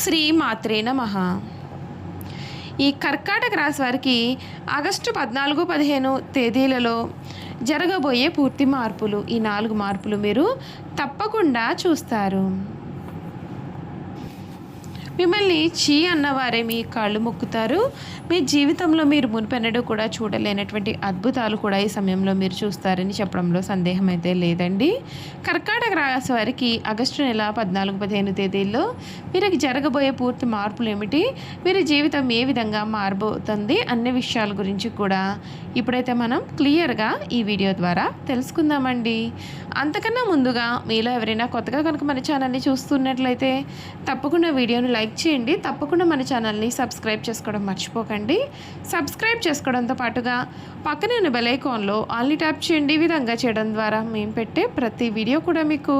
శ్రీ మాత్రే నమః. ఈ కర్కాటక రాశి వారికి ఆగస్టు పద్నాలుగు పదిహేను తేదీలలో జరగబోయే పూర్తి మార్పులు. ఈ నాలుగు మార్పులు మీరు తప్పకుండా చూస్తారు. మిమ్మల్ని చీ అన్నవారే మీ కాళ్ళు మొక్కుతారు. మీ జీవితంలో మీరు మునిపెన్నడూ కూడా చూడలేనటువంటి అద్భుతాలు కూడా ఈ సమయంలో మీరు చూస్తారని చెప్పడంలో సందేహం అయితే లేదండి. కర్కాటక రాశి వారికి ఆగస్టు నెల పద్నాలుగు పదిహేను తేదీల్లో వీరికి జరగబోయే పూర్తి మార్పులు ఏమిటి? వీరి జీవితం ఏ విధంగా మారబోతుంది? అన్ని విషయాల గురించి కూడా ఇప్పుడైతే మనం క్లియర్గా ఈ వీడియో ద్వారా తెలుసుకుందామండి. అంతకన్నా ముందుగా మీలో ఎవరైనా కొత్తగా కనుక మన ఛానల్ని చూస్తున్నట్లయితే తప్పకుండా వీడియోను లైక్ చేయండి. తప్పకుండా మన ఛానల్ని సబ్స్క్రైబ్ చేసుకోవడం మర్చిపోకండి. సబ్స్క్రైబ్ చేసుకోవడంతో పాటుగా పక్కనే ఉన్న బెలైకాన్లో ఆల్ని ట్యాప్ చేయండి. ఈ విధంగా చేయడం ద్వారా మేము పెట్టే ప్రతి వీడియో కూడా మీకు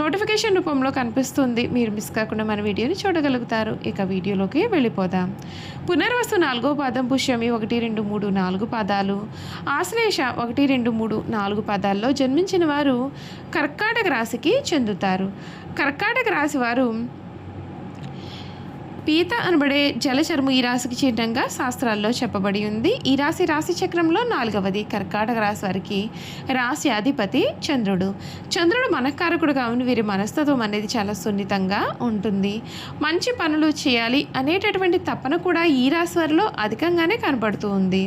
నోటిఫికేషన్ రూపంలో కనిపిస్తుంది. మీరు మిస్ కాకుండా మన వీడియోని చూడగలుగుతారు. ఇక వీడియోలోకి వెళ్ళిపోదాం. పునర్వసు నాలుగో పాదం పుష్యమి ఒకటి రెండు మూడు నాలుగు పాదాలు. ఆశ్లేష ఒకటి రెండు మూడు నాలుగు పాదాల్లో జన్మించిన వారు కర్కాటక రాశికి చెందుతారు. కర్కాటక రాశి వారు పీత అనబడే జలచరము ఈ రాశికి చిహ్నంగా శాస్త్రాల్లో చెప్పబడి ఉంది. ఈ రాశి రాశి చక్రంలో నాలుగవది కర్కాటక రాశి వారికి రాశి అధిపతి చంద్రుడు. చంద్రుడు మనకారకుడు కావున వీరి మనస్తత్వం అనేది చాలా సున్నితంగా ఉంటుంది. మంచి పనులు చేయాలి అనేటటువంటి తపన కూడా ఈ రాశి వారిలో అధికంగానే కనబడుతూ ఉంది.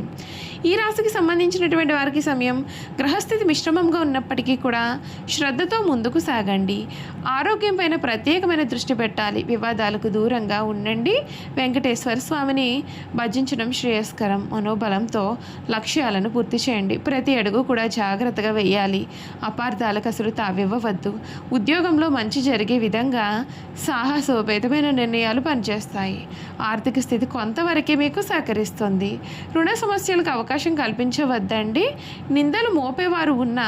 ఈ రాశికి సంబంధించినటువంటి వారికి సమయం గ్రహస్థితి మిశ్రమంగా ఉన్నప్పటికీ కూడా శ్రద్ధతో ముందుకు సాగండి. ఆరోగ్యం పైన ప్రత్యేకమైన దృష్టి పెట్టాలి. వివాదాలకు దూరంగా ఉండండి. వెంకటేశ్వర స్వామిని భజించడం శ్రేయస్కరం. మనోబలంతో లక్ష్యాలను పూర్తి చేయండి. ప్రతి అడుగు కూడా జాగ్రత్తగా వేయాలి. అపార్థాలకు అసలు తావివ్వవద్దు. ఉద్యోగంలో మంచి జరిగే విధంగా సాహసోపేతమైన నిర్ణయాలు పనిచేస్తాయి. ఆర్థిక స్థితి కొంతవరకే మీకు సహకరిస్తుంది. రుణ సమస్యలకు అవకాశం అవకాశం కల్పించవద్దండి. నిందలు మోపేవారు ఉన్నా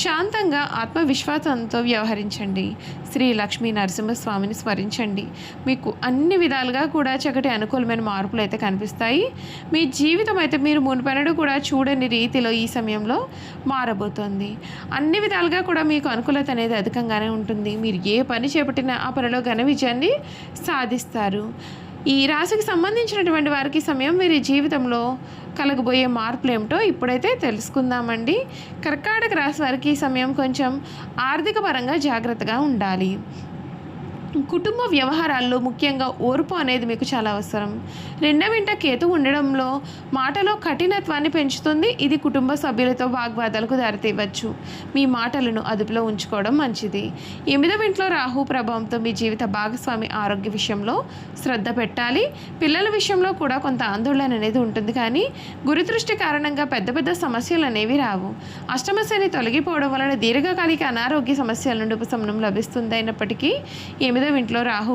శాంతంగా ఆత్మవిశ్వాసంతో వ్యవహరించండి. శ్రీ లక్ష్మీ నరసింహస్వామిని స్మరించండి. మీకు అన్ని విధాలుగా కూడా చక్కటి అనుకూలమైన మార్పులు అయితే కనిపిస్తాయి. మీ జీవితం అయితే మీరు మునుపెనడు కూడా చూడని రీతిలో ఈ సమయంలో మారబోతోంది. అన్ని విధాలుగా కూడా మీకు అనుకూలత అనేది అధికంగానే ఉంటుంది. మీరు ఏ పని చేపట్టినా ఆ పనిలో ఘన విజయాన్ని సాధిస్తారు. ఈ రాశికి సంబంధించినటువంటి వారికి సమయం వీరి జీవితంలో కలగబోయే మార్పులు ఏమిటో ఇప్పుడైతే తెలుసుకుందామండి. కర్కాటక రాశి వారికి సమయం కొంచెం ఆర్థిక పరంగా జాగ్రత్తగా ఉండాలి. కుటుంబ వ్యవహారాల్లో ముఖ్యంగా ఓర్పు అనేది మీకు చాలా అవసరం. రెండవ ఇంట కేతు ఉండడంలో మాటలో కఠినత్వాన్ని పెంచుతుంది. ఇది కుటుంబ సభ్యులతో వాగ్వాదాలకు దారితీయవచ్చు. మీ మాటలను అదుపులో ఉంచుకోవడం మంచిది. ఎనిమిదవ ఇంట్లో రాహు ప్రభావంతో మీ జీవిత భాగస్వామి ఆరోగ్య విషయంలో శ్రద్ధ పెట్టాలి. పిల్లల విషయంలో కూడా కొంత ఆందోళన అనేది ఉంటుంది కానీ గురుదృష్టి కారణంగా పెద్ద పెద్ద సమస్యలు అనేవి రావు. అష్టమ శని తొలగిపోవడం వలన దీర్ఘకాలిక అనారోగ్య సమస్యల నుండి ఉపశమనం లభిస్తుంది అయినప్పటికీ తొమ్మిదవ ఇంట్లో రాహు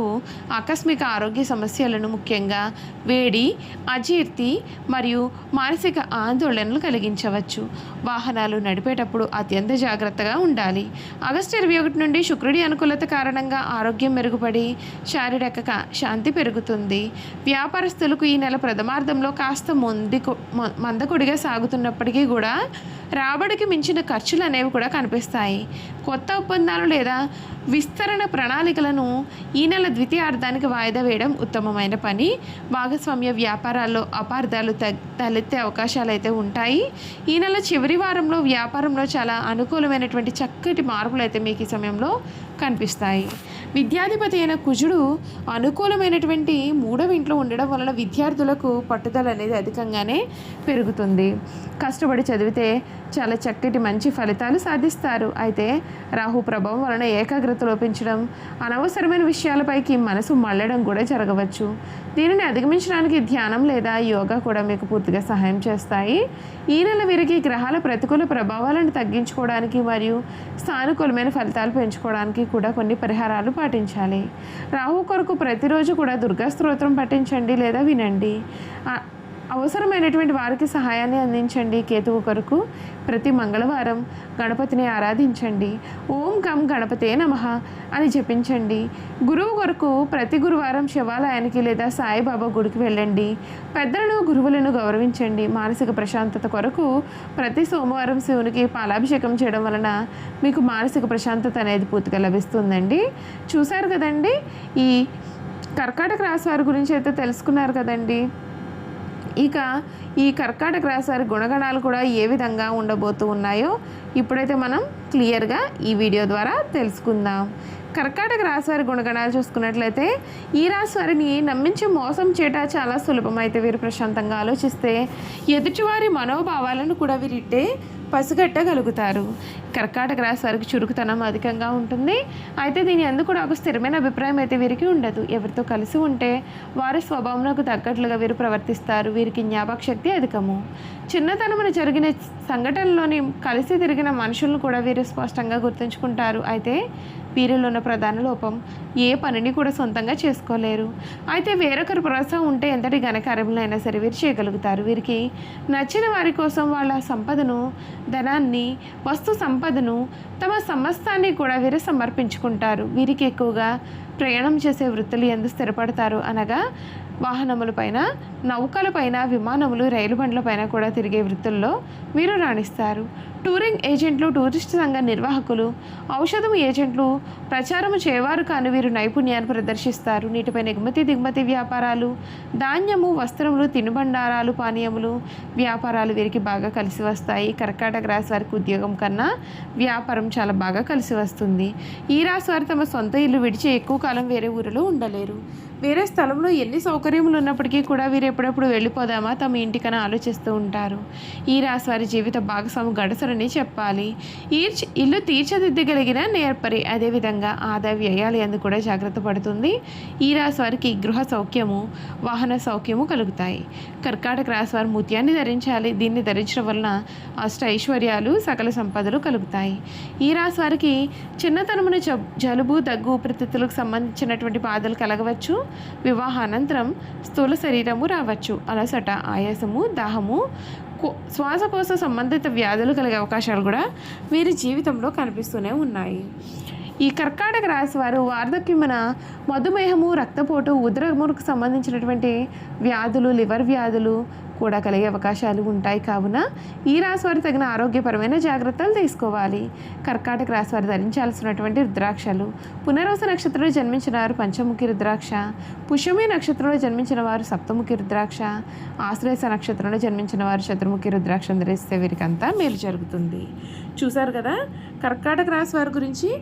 ఆకస్మిక ఆరోగ్య సమస్యలను ముఖ్యంగా వేడి అజీర్తి మరియు మానసిక ఆందోళనలు కలిగించవచ్చు. వాహనాలు నడిపేటప్పుడు అత్యంత జాగ్రత్తగా ఉండాలి. ఆగస్టు ఇరవై ఒకటి నుండి శుక్రుడి అనుకూలత కారణంగా ఆరోగ్యం మెరుగుపడి శారీరక శాంతి పెరుగుతుంది. వ్యాపారస్తులకు ఈ నెల ప్రథమార్థంలో కాస్త మొంది మందకొడిగా సాగుతున్నప్పటికీ కూడా రాబడికి మించిన ఖర్చులు అనేవి కూడా కనిపిస్తాయి. కొత్త ఒప్పందాలు లేదా విస్తరణ ప్రణాళికలను ఈ నెల ద్వితీయార్థానికి వాయిదా వేయడం ఉత్తమమైన పని. భాగస్వామ్య వ్యాపారాల్లో అపార్థాలు తగ్ తలెత్తే అవకాశాలు అయితే ఉంటాయి. ఈ నెల చివరి వారంలో వ్యాపారంలో చాలా అనుకూలమైనటువంటి చక్కటి మార్పులు అయితే మీకు ఈ సమయంలో కనిపిస్తాయి. విద్యాధిపతి అయిన కుజుడు అనుకూలమైనటువంటి మూడవ ఇంట్లో ఉండడం వలన విద్యార్థులకు పట్టుదల అనేది అధికంగానే పెరుగుతుంది. కష్టపడి చదివితే చాలా చక్కటి మంచి ఫలితాలు సాధిస్తారు. అయితే రాహు ప్రభావం వలన ఏకాగ్రత లోపించడం అనవసరమైన విషయాలపైకి మనసు మళ్ళడం కూడా జరగవచ్చు. దీనిని అధిగమించడానికి ధ్యానం లేదా యోగా కూడా మీకు పూర్తిగా సహాయం చేస్తాయి. ఈ నెల వీరికి గ్రహాల ప్రతికూల ప్రభావాలను తగ్గించుకోవడానికి మరియు సానుకూలమైన ఫలితాలు పెంచుకోవడానికి కూడా కొన్ని పరిహారాలు పాటించాలి. రాహు కొరకు ప్రతిరోజు కూడా దుర్గా స్తోత్రం పఠించండి లేదా వినండి. అవసరమైనటువంటి వారికి సహాయాన్ని అందించండి. కేతువు కొరకు ప్రతి మంగళవారం గణపతిని ఆరాధించండి. ఓం కం గణపతే నమః అని జపించండి. గురువు కొరకు ప్రతి గురువారం శివాలయానికి లేదా సాయిబాబా గుడికి వెళ్ళండి. పెద్దలను గురువులను గౌరవించండి. మానసిక ప్రశాంతత కొరకు ప్రతి సోమవారం శివునికి పాలాభిషేకం చేయడం వలన మీకు మానసిక ప్రశాంతత అనేది పూర్తిగా లభిస్తుందండి. చూశారు కదండి? ఈ కర్కాటక రాశి వారి గురించి అయితే తెలుసుకున్నారు కదండి? ఇక ఈ కర్కాటక రాశి గుణగణాలు కూడా ఏ విధంగా ఉండబోతూ ఉన్నాయో ఇప్పుడైతే మనం క్లియర్గా ఈ వీడియో ద్వారా తెలుసుకుందాం. కర్కాటక రాశి వారి గుణగణాలు చూసుకున్నట్లయితే ఈ రాశి వారిని నమ్మించి మోసం చేయట చాలా సులభమైతే వీరు ప్రశాంతంగా ఆలోచిస్తే ఎదుటివారి మనోభావాలను కూడా వీరిట్టే పసిగట్టగలుగుతారు. కర్కాటక రాశి వారికి చురుకుతనం అధికంగా ఉంటుంది. అయితే దీని ఎందుకు కూడా ఒక స్థిరమైన అభిప్రాయం అయితే వీరికి ఉండదు. ఎవరితో కలిసి ఉంటే వారి స్వభావంలోకి తగ్గట్లుగా వీరు ప్రవర్తిస్తారు. వీరికి జ్ఞాపక శక్తి అధికము. చిన్నతనమున జరిగిన సంఘటనలోని కలిసి తిరిగిన మనుషులను కూడా వీరు స్పష్టంగా గుర్తుంచుకుంటారు. అయితే వీరిలో ఉన్న ప్రధాన లోపం ఏ పనిని కూడా సొంతంగా చేసుకోలేరు. అయితే వేరొకరి ప్రోత్సాహం ఉంటే ఎంతటి ఘనకార్యములైనా సరే వీరు చేయగలుగుతారు. వీరికి నచ్చిన వారి కోసం వాళ్ళ సంపదను ధనాన్ని వస్తు సంపదను తమ సమస్తాన్ని కూడా వీరు సమర్పించుకుంటారు. వీరికి ఎక్కువగా ప్రయాణం చేసే వృత్తులు ఎందు స్థిరపడతారు అనగా వాహనములపైన నౌకలపైన విమానములు రైలు బండ్లపైన కూడా తిరిగే వృత్తుల్లో వీరు రాణిస్తారు. టూరింగ్ ఏజెంట్లు టూరిస్ట్ సంఘ నిర్వాహకులు ఔషధం ఏజెంట్లు ప్రచారము చేయవారు కాని వీరు నైపుణ్యాన్ని ప్రదర్శిస్తారు. నీటిపై ఎగుమతి దిగుమతి వ్యాపారాలు ధాన్యము వస్త్రములు తినుబండారాలు పానీయములు వ్యాపారాలు వీరికి బాగా కలిసి వస్తాయి. కర్కాటక రాశి వారికి ఉద్యోగం కన్నా వ్యాపారం చాలా బాగా కలిసి వస్తుంది. ఈ రాశి వారు తమ సొంత ఇల్లు విడిచి ఎక్కువ కాలం వేరే ఊరిలో ఉండలేరు. వేరే స్థలంలో ఎన్ని సౌకర్యములు ఉన్నప్పటికీ కూడా వీరు ఎప్పుడప్పుడు వెళ్ళిపోదామా తమ ఇంటికన్నా ఆలోచిస్తూ ఉంటారు. ఈ రాశి వారి జీవిత భాగస్వామి గడసరని చెప్పాలి. ఈర్చి ఇల్లు తీర్చిదిద్దగలిగిన నేర్పరి అదేవిధంగా ఆదాయ వ్యయాలు ఎందు కూడా జాగ్రత్త పడుతుంది. ఈ రాశి వారికి గృహ సౌఖ్యము వాహన సౌఖ్యము కలుగుతాయి. కర్కాటక రాశి వారు ముత్యాన్ని ధరించాలి. దీన్ని ధరించడం వలన అష్ట ఐశ్వర్యాలు సకల సంపదలు కలుగుతాయి. ఈ రాశి వారికి చిన్నతనమున జలుబు దగ్గు ప్రతితులకు సంబంధించినటువంటి బాధలు కలగవచ్చు. వివాహానంతరం స్థూల శరీరము రావచ్చు. అలసట ఆయాసము దాహము శ్వాసకోశ సంబంధిత వ్యాధులు కలిగే అవకాశాలు కూడా వీరి జీవితంలో కనిపిస్తూనే ఉన్నాయి. ఈ కర్కాటక రాశి వారు వార్ధక్యమున మధుమేహము రక్తపోటు ఉదరములకు సంబంధించినటువంటి వ్యాధులు లివర్ వ్యాధులు కూడా కలిగే అవకాశాలు ఉంటాయి. కావున ఈ రాశివారు తగిన ఆరోగ్యపరమైన జాగ్రత్తలు తీసుకోవాలి. కర్కాటక రాశివారు ధరించాల్సినటువంటి రుద్రాక్షలు. పునర్వస నక్షత్రంలో జన్మించిన వారు పంచముఖి రుద్రాక్ష. పుష్యమి నక్షత్రంలో జన్మించిన వారు సప్తముఖి రుద్రాక్ష. ఆశ్లేష నక్షత్రంలో జన్మించిన వారు చతుర్ముఖి రుద్రాక్ష ధరిస్తే వీరికంతా మేలు జరుగుతుంది. చూసారు కదా? కర్కాటక రాశి వారి గురించి